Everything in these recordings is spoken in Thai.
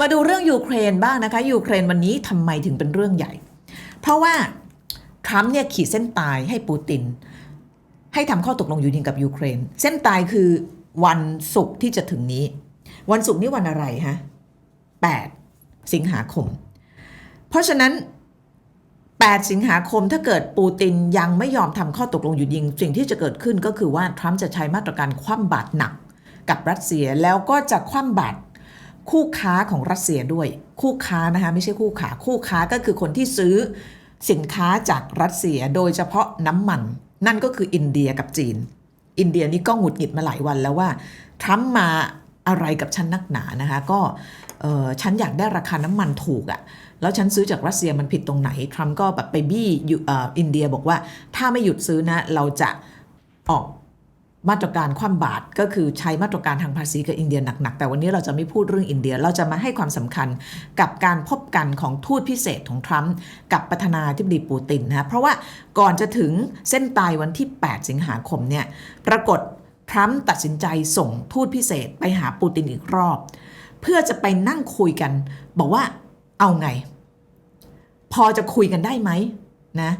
มาดูเรื่องยูเครนบ้างนะคะยูเครนวันนี้ทำไมถึงเป็นเรื่องใหญ่ เพราะว่าทรัมป์เนี่ยขีดเส้นตายให้ปูติน ให้ทำข้อตกลงหยุดยิงกับยูเครน เส้นตายคือวันศุกร์ที่จะถึงนี้ วันศุกร์นี่วันอะไรฮะ8 สิงหาคม เพราะฉะนั้น 8 สิงหาคมถ้าเกิดปูตินยังไม่ยอมทำข้อตกลงหยุดยิง สิ่งที่จะเกิดขึ้นก็คือว่า ทรัมป์จะใช้มาตรการคว่ำบาตรหนักกับรัสเซียแล้วก็จะคว่ำบาตร คู่ค้าของรัสเซียด้วย คู่ค้านะคะไม่ใช่คู่ขาคู่ค้าก็คือคนที่ซื้อสินค้าจากรัสเซียโดยเฉพาะน้ำมัน นั่นก็คืออินเดียกับจีน อินเดียนี่ก็หงุดหงิดมาหลายวันแล้วว่าทรัมป์มาอะไรกับฉันนักหนานะคะก็ฉันอยากได้ราคาน้ำมันถูกอะ่ะแล้วฉันซื้อจากรัสเซียมันผิดตรงไหน ทรัมป์ก็แบบไปบี้อยู่อินเดียบอกว่าถ้าไม่หยุดซื้อนะ เราจะออก มาตรการคว่ำบาตรก็คือใช้มาตรการทางภาษีกับอินเดียหนักๆ แต่วันนี้เราจะไม่พูดเรื่องอินเดีย เราจะมาให้ความสำคัญกับการพบกันของทูตพิเศษของทรัมป์กับประธานาธิบดีปูตินนะเพราะว่าก่อนจะถึงเส้นตายวันที่ 8 สิงหาคมเนี่ยปรากฏทรัมป์ตัดสินใจส่งทูตพิเศษไปหาปูตินอีกรอบ เพื่อจะไปนั่งคุยกัน บอกว่าเอาไง พอจะคุยกันได้ไหมนะ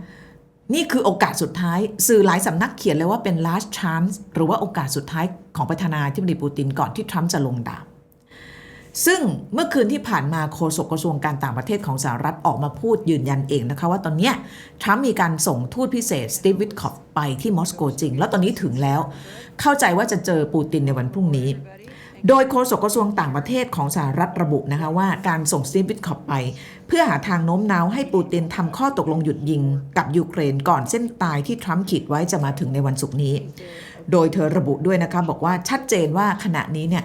นี่คือโอกาสสุดท้าย สื่อหลายสำนักเขียนเลยว่าเป็น last chance หรือว่าโอกาสสุดท้ายของประธานาธิบดีปูตินก่อนที่ทรัมป์จะลงดาบซึ่งเมื่อคืนที่ผ่านมาโฆษกกระทรวงการต่างประเทศของสหรัฐออกมาพูดยืนยันเองนะคะ ว่าตอนนี้ทรัมป์มีการส่งทูตพิเศษสตีฟวิทคอฟไปที่มอสโกจริง แล้วตอนนี้ถึงแล้ว เข้าใจว่าจะเจอปูตินในวันพรุ่งนี้ โดยโฆษกกระทรวงต่างประเทศของสหรัฐระบุนะคะว่าการส่งสตีฟวิทคอฟไป เพื่อหาทางโน้มน้าวให้ปูตินทำข้อตกลงหยุดยิงกับยูเครนก่อนเส้นตายที่ทรัมป์ขีดไว้จะมาถึงในวันศุกร์นี้ โดยเธอระบุด้วยนะคะบอกว่าชัดเจนว่าขณะนี้เนี่ย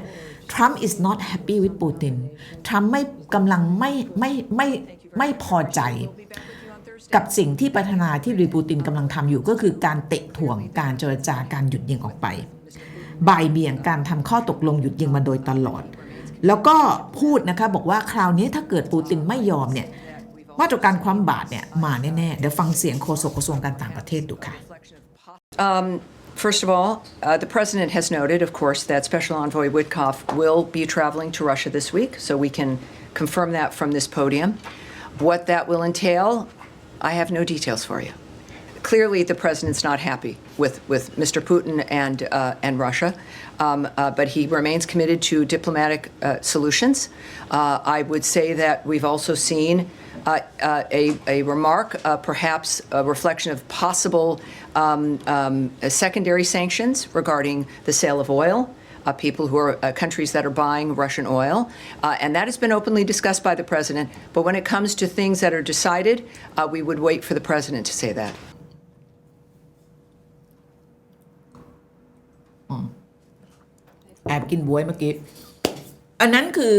ทรัมป์ is not happy with ปูตินทรัมป์ไม่กำลังไม่ไม่ไม่ไม่พอใจ กับสิ่งที่ประธานาธิบดีปูตินกำลังทำอยู่ก็คือการเตะถ่วงการเจรจาการหยุดยิงออกไป บ่ายเบี่ยงการทำข้อตกลงหยุดยิงมาโดยตลอด แล้วก็พูดนะคะบอกว่าคราวนี้ถ้าเกิดปูตินไม่ยอมเนี่ยมาตรการความบาดเนี่ยมาแน่ๆ เดี๋ยวฟังเสียงโฆษกกระทรวงการต่างประเทศดูค่ะ Um, first of all, uh, the president has noted, of course, that Special Envoy Witkoff will be traveling to Russia this week, so we can confirm that from this podium. What that will entail, I have no details for you. Clearly, the president's not happy with, with Mr. Putin and, uh, and Russia, um, uh, but he remains committed to diplomatic uh, solutions. Uh, I would say that we've also seen uh, uh, a, a remark, perhaps a reflection of possible um, um, secondary sanctions regarding the sale of oil. Uh, people who are uh, countries that are buying Russian oil. Uh, and that has been openly discussed by the president. But when it comes to things that are decided, we would wait for the president to say that. แอบกินบวยเมื่อกี้ อันนั้นคือ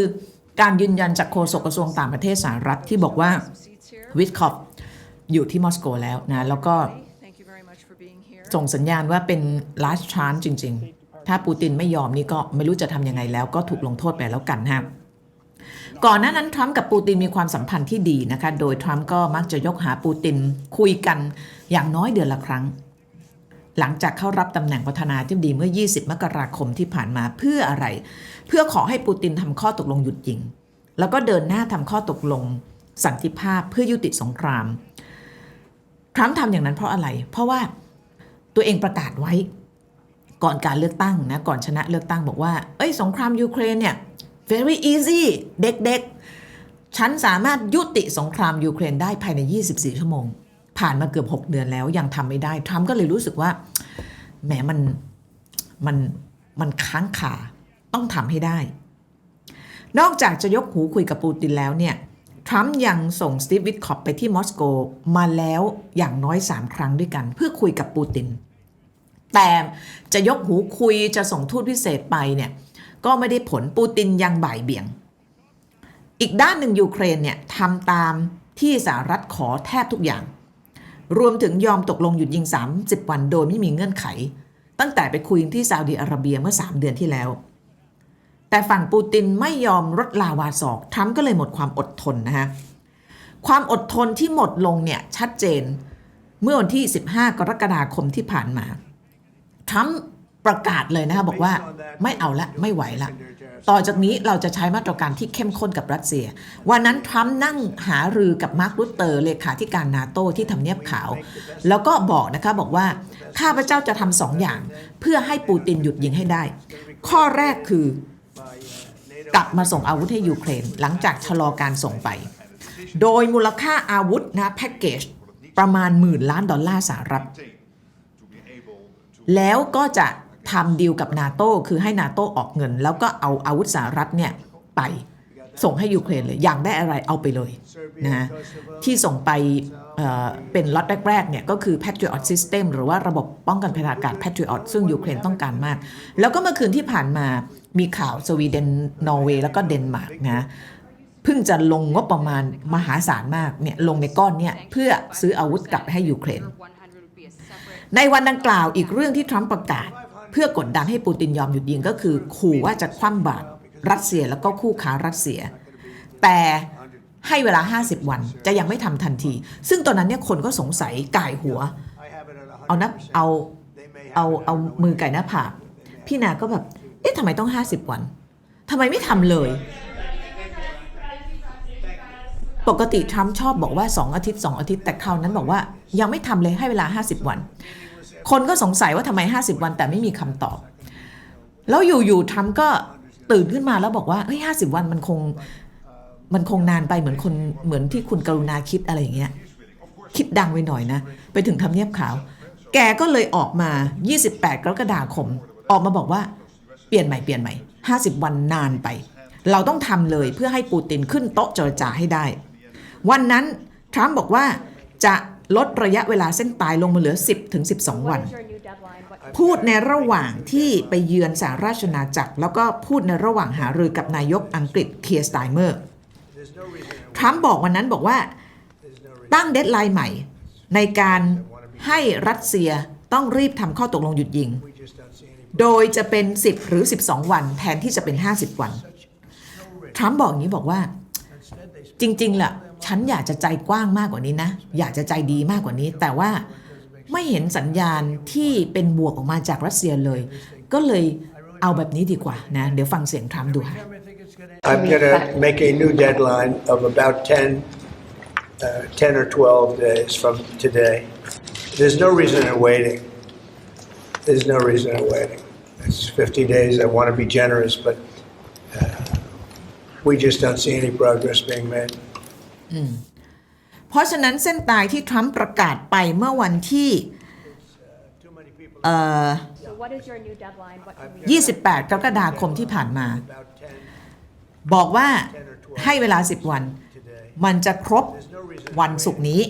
การยืนยันจากโฆษกกระทรวงต่างประเทศสหรัฐที่บอกว่าวิทคอฟอยู่ที่มอสโกแล้วนะแล้วก็ส่งสัญญาณว่าเป็น last chance จริง ๆ ถ้าปูตินไม่ยอมนี่ก็ไม่รู้จะทำยังไงแล้วก็ถูกลงโทษไปแล้วกันฮะก่อนหน้านั้นทรัมป์กับปูตินมีความสัมพันธ์ที่ดีนะคะ โดยทรัมป์ก็มักจะยกหาปูตินคุยกันอย่างน้อยเดือนละครั้ง หลังจากเข้ารับตำแหน่งประธานาธิบดีเมื่อ 20 มกราคมที่ผ่านมาเพื่ออะไร เพื่อขอให้ปูตินทำข้อตกลงหยุดยิง แล้วก็เดินหน้าทำข้อตกลงสันติภาพเพื่อยุติสงคราม ทรัมป์ทำอย่างนั้นเพราะอะไร เพราะว่าตัวเองประกาศไว้ก่อนการเลือกตั้งนะก่อนชนะเลือกตั้งบอกว่า เอ้ยสงครามยูเครนเนี่ย very easy เด็กๆ ฉันสามารถยุติสงครามยูเครนได้ภายใน 24 ชั่วโมง ผ่านมาเกือบ 6 เดือนแล้วยังทำไม่ได้ทรัมป์ก็เลยรู้สึกว่าแหมมันมันมันค้างคาต้องทำให้ได้ นอกจากจะยกหูคุยกับปูตินแล้วเนี่ยทรัมป์ยังส่งสตีฟวิทคอปไปที่มอสโกมาแล้วอย่างน้อย 3 ครั้งด้วยกัน เพื่อคุยกับปูติน แต่จะยกหูคุยจะส่งทูตพิเศษไปเนี่ยก็ไม่ได้ผลปูตินยังบ่ายเบี่ยง อีกด้านหนึ่งยูเครนเนี่ยทำตามที่สหรัฐขอแทบทุกอย่าง รวมถึงยอมตกลงหยุดยิง 30 วันโดยไม่มีเงื่อนไข ตั้งแต่ไปคุยที่ซาอุดิอาระเบียเมื่อ 3 เดือนที่แล้ว แต่ฝั่งปูตินไม่ยอมลดลาวาศอกทรัมป์ก็เลยหมดความอดทนนะฮะความอดทนที่หมดลงเนี่ยชัดเจนเมื่อวันที่ 15 กรกฎาคมที่ผ่านมาทรัมป์ ประกาศเลยนะคะบอกว่าไม่เอาละไม่ไหวละ ต่อจากนี้เราจะใช้มาตรการที่เข้มข้นกับรัสเซีย วันนั้นทรัมป์นั่งหารือกับมาร์ครุตเตอร์เลขาธิการนาโตที่ทำเนียบขาว แล้วก็บอกนะคะบอกว่าข้าพเจ้าจะทำสองอย่าง เพื่อให้ปูตินหยุดยิงให้ได้ ข้อแรกคือกลับมาส่งอาวุธให้ยูเครน หลังจากชะลอการส่งไป โดยมูลค่าอาวุธนะแพ็กเกจประมาณหมื่นล้านดอลลาร์สหรัฐแล้วก็จะ ทำดีลกับนาโต้คือให้นาโต้ออกเงิน แล้วก็เอาอาวุธสหรัฐเนี่ยไปส่งให้ยูเครนเลยอยากได้อะไรเอาไปเลยนะฮะที่ส่งไปเเป็นล็อตแรกๆเนี่ยก็คือ Patriot System หรือว่าระบบป้องกันภัยอากาศ Patriot ซึ่งยูเครนต้องการมาก แล้วก็เมื่อคืนที่ผ่านมามีข่าวสวีเดนนอร์เวย์แล้วก็เดนมาร์กนะเพิ่งจะลงงบประมาณมหาศาลมากเนี่ยลงในก้อนเนี่ยเพื่อซื้ออาวุธกลับให้ยูเครน ในวันดังกล่าวอีกเรื่องที่ทรัมป์ประกาศ เพื่อกดดันให้ปูตินยอมหยุดยิงก็คือขู่ว่าจะคว่ำบาตรรัสเซียแล้วก็คู่ค้ารัสเซีย แต่ให้เวลา 50 วันจะยังไม่ทำทันที ซึ่งตอนนั้นเนี่ยคนก็สงสัยก่ายหัว เอานับเอาเอาเอามือไก่หน้าผากพี่นาก็แบบ เอ๊ะทำไมต้อง 50 วันทำไมไม่ทำเลย ปกติทรัมป์ชอบบอกว่า 2 อาทิตย์ 2 อาทิตย์แต่คราวนั้นบอกว่ายังไม่ทำเลยให้เวลา 50 วัน คนก็สงสัยว่าทำไม 50 วันแต่ไม่มีคำตอบ แล้วอยู่ๆทรัมป์ก็ตื่นขึ้นมาแล้วบอกว่าเฮ้ยห้าสิบวันมันคงมันคงนานไปเหมือนคนเหมือนที่คุณกรุณาคิดอะไรอย่างเงี้ยคิดดังไปหน่อยนะ ไปถึงทำเนียบขาว แกก็เลยออกมา 28 กรกฎาคม ออกมาบอกว่าเปลี่ยนใหม่เปลี่ยนใหม่ 50 วันนานไป เราต้องทำเลยเพื่อให้ปูตินขึ้นโต๊ะเจรจาให้ได้ วันนั้นทรัมป์บอกว่าจะ ลดระยะเวลาเส้นตายลงมาเหลือ 10ถึง12 วัน พูดในระหว่างที่ไปเยือนสหราชอาจักร แล้วก็พูดในระหว่างหารือกับนายกอังกฤษเคียร์สไตเมอร์ทรัมป์บอกวันนั้นบอกว่าตั้งเดดไลน์ใหม่ในการให้รัสเซียต้องรีบทำข้อตกลงหยุดยิง โดยจะเป็น 10 หรือ 12 วัน แทนที่จะเป็น 50 วัน ทรัมป์บอกอย่างนี้บอกว่า จริงๆล่ะ ฉันอยากจะใจกว้างมากกว่านี้นะ อยากจะใจดีมากกว่านี้ แต่ว่าไม่เห็นสัญญาณที่เป็นบวกออกมาจากรัสเซียเลย ก็เลยเอาแบบนี้ดีกว่านะ เดี๋ยวฟังเสียงทรัมป์ดูค่ะ I'm going to make a new deadline of about 10, uh, 10 or 12 days from today. There's no reason in waiting. There's no reason in waiting. It's 50 days. I want to be generous, but uh, we just don't see any progress being made. เพราะฉะนั้นเส้นตายที่ทรัมป์ประกาศไปเมื่อวันที่เอ่อ So what is your new deadline? What can we 28 กรกฎาคมที่ผ่านมา About 10บอกว่าให้เวลา 10 วัน today. มันจะครบวันศุกร์นี้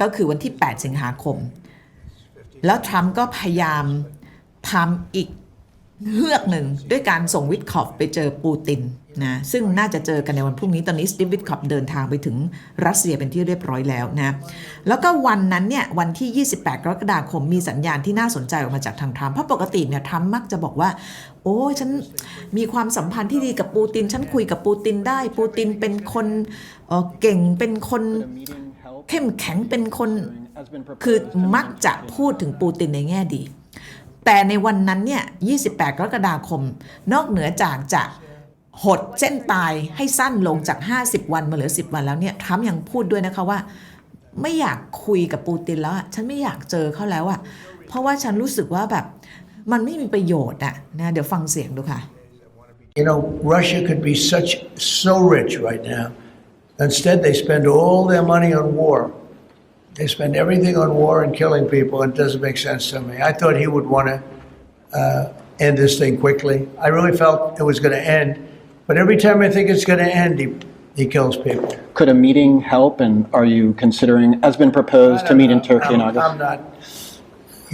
ก็คือวันที่ 8 สิงหาคม แล้วทรัมป์ก็พยายามทำอีกเฮือกหนึ่งด้วยการส่งวิทคอฟไปเจอปูติน นะซึ่งน่าจะเจอกันในวันพรุ่งนี้ ตอนนี้สตีฟวิทคอฟเดินทางไปถึงรัสเซียเป็นที่เรียบร้อยแล้วนะแล้วก็วันนั้นเนี่ยวันที่ 28 กรกฎาคมมีสัญญาณที่น่าสนใจออกมาจากทางทรัมป์เพราะปกติเนี่ยทรัมป์มักจะบอกว่า โอ้ฉันมีความสัมพันธ์ที่ดีกับปูติน ฉันคุยกับปูตินได้ ปูตินเป็นคนเออเก่งเป็นคนเข้มแข็งเป็นคนคือมักจะพูดถึงปูตินในแง่ดี แต่ในวันนั้นเนี่ย 28 กรกฎาคม นอกเหนือจากจะ หดเส้นตายให้สั้นลงจาก 50 วันมาเหลือ 10 วันแล้วเนี่ยทรัมป์ยังพูดด้วยนะคะว่า ไม่อยากคุยกับปูตินแล้วอะฉันไม่อยากเจอเขาแล้วอะเพราะว่าฉันรู้สึกว่าแบบมันไม่มีประโยชน์อะนะเดี๋ยวฟังเสียงดูค่ะ You know, Russia could be such so rich right now. Instead, they spend all their money on war. They spend everything on war and killing people, and it doesn't make sense to me. I thought he would want to uh, end this thing quickly. I really felt it was going to end, but every time I think it's going to end, he, he kills people. Could a meeting help? And are you considering, as been proposed, to meet in Turkey in I'm, August? I'm not,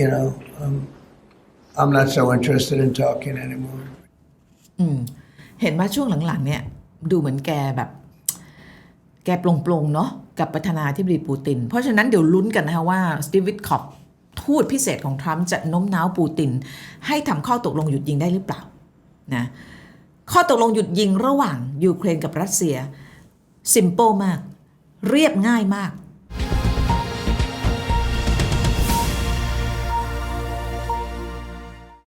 you know, um, I'm not so interested in talking anymore. เห็นว่าช่วงหลังๆ เนี่ย ดูเหมือนแกแบบ แกปลงๆเนาะกับประธานาธิบดีปูติน เพราะฉะนั้นเดี๋ยวลุ้นกันนะคะว่าสตีฟวิทคอปทูตพิเศษของทรัมป์จะโน้มน้าวปูติน ให้ทำข้อตกลงหยุดยิงได้หรือเปล่านะ ข้อตกลงหยุดยิงระหว่างยูเครนกับรัสเซีย สิมโปมาก เรียบง่ายมาก